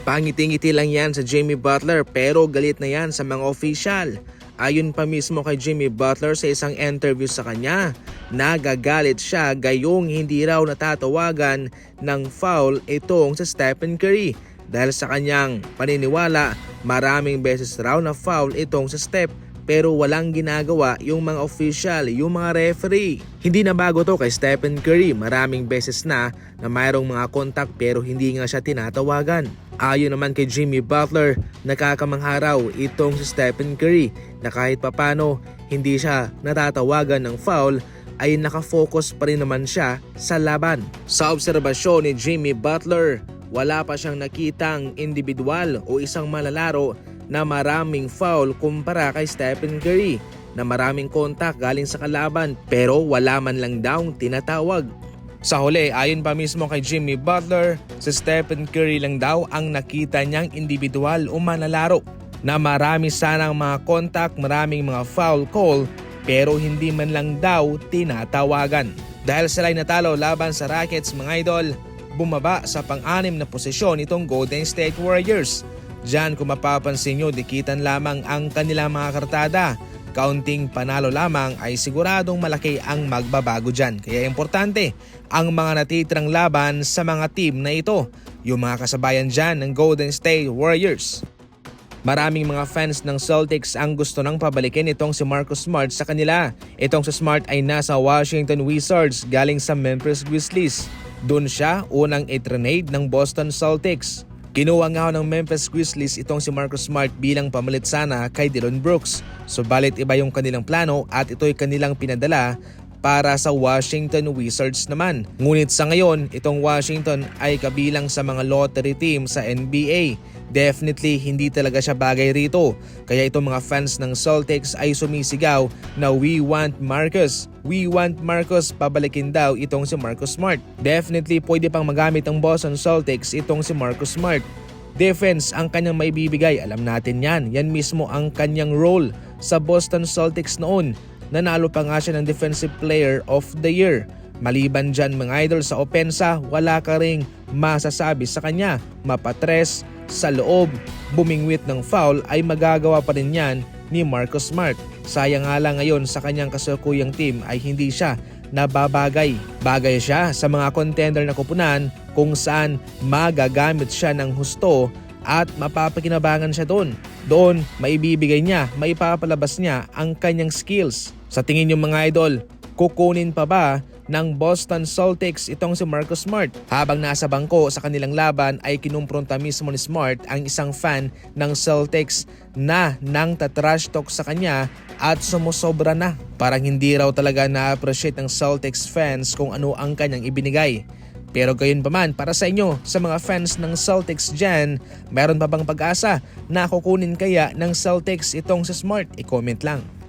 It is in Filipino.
Pangiti-ngiti lang yan sa Jimmy Butler pero galit na yan sa mga official. Ayon pa mismo kay Jimmy Butler sa isang interview sa kanya, nagagalit siya gayong hindi raw natatawagan ng foul itong sa Stephen Curry dahil sa kanyang paniniwala maraming beses raw na foul itong sa Steph pero walang ginagawa yung mga official, yung mga referee. Hindi na bago to kay Stephen Curry, maraming beses na na mayroong mga contact pero hindi nga siya tinatawagan. Ayon naman kay Jimmy Butler, nakakamangha raw itong si Stephen Curry na kahit papano hindi siya natatawagan ng foul ay nakafocus pa rin naman siya sa laban. Sa obserbasyon ni Jimmy Butler, wala pa siyang nakitang individual o isang malalaro na maraming foul kumpara kay Stephen Curry na maraming kontak galing sa kalaban pero wala man lang daw tinatawag. Sa huli, ayon pa mismo kay Jimmy Butler, si Stephen Curry lang daw ang nakita niyang individual o manlalaro na marami sanang mga kontak, maraming mga foul call pero hindi man lang daw tinatawagan. Dahil sila ay natalo laban sa Rockets mga idol, bumaba sa pang-anim na posisyon itong Golden State Warriors. Diyan kung mapapansin nyo, dikitan lamang ang kanilang mga kartada. Kaunting panalo lamang ay siguradong malaki ang magbabago dyan. Kaya importante ang mga natitirang laban sa mga team na ito. Yung mga kasabayan dyan ng Golden State Warriors. Maraming mga fans ng Celtics ang gusto nang pabalikin itong si Marcus Smart sa kanila. Itong si Smart ay nasa Washington Wizards galing sa Memphis Grizzlies. Doon siya unang itrenade ng Boston Celtics. Kinuha nga ng Memphis Grizzlies itong si Marcus Smart bilang pamalit sana kay Dillon Brooks. Subalit iba yung kanilang plano at ito'y kanilang pinadala para sa Washington Wizards naman. Ngunit sa ngayon, itong Washington ay kabilang sa mga lottery team sa NBA. Definitely hindi talaga siya bagay rito. Kaya itong mga fans ng Celtics ay sumisigaw na we want Marcus. We want Marcus. Pabalikin daw itong si Marcus Smart. Definitely pwede pang magamit ang Boston Celtics itong si Marcus Smart. Defense ang kanyang maibibigay, alam natin yan. Yan mismo ang kanyang role sa Boston Celtics noon. Nanalo pa nga siya ng Defensive Player of the Year. Maliban dyan mga idol sa opensa, wala ka ring masasabi sa kanya. Mapatres, sa loob, bumingwit ng foul ay magagawa pa rin yan ni Marcus Smart. Sayang nga lang ngayon sa kanyang kasalukuyang team ay hindi siya nababagay. Bagay siya sa mga contender na kupunan kung saan magagamit siya ng husto at mapapakinabangan siya doon. Doon, maibibigay niya, maipapalabas niya ang kanyang skills. Sa tingin niyo mga idol, kukunin pa ba ng Boston Celtics itong si Marcus Smart. Habang nasa bangko sa kanilang laban ay kinumpronta mismo ni Smart ang isang fan ng Celtics na nang tatrash talk sa kanya at sumusobra na. Parang hindi raw talaga na-appreciate ng Celtics fans kung ano ang kanyang ibinigay. Pero gayon pa man, para sa inyo, sa mga fans ng Celtics dyan, meron pa bang pag-asa na kukunin kaya ng Celtics itong sa Smart? I-comment lang.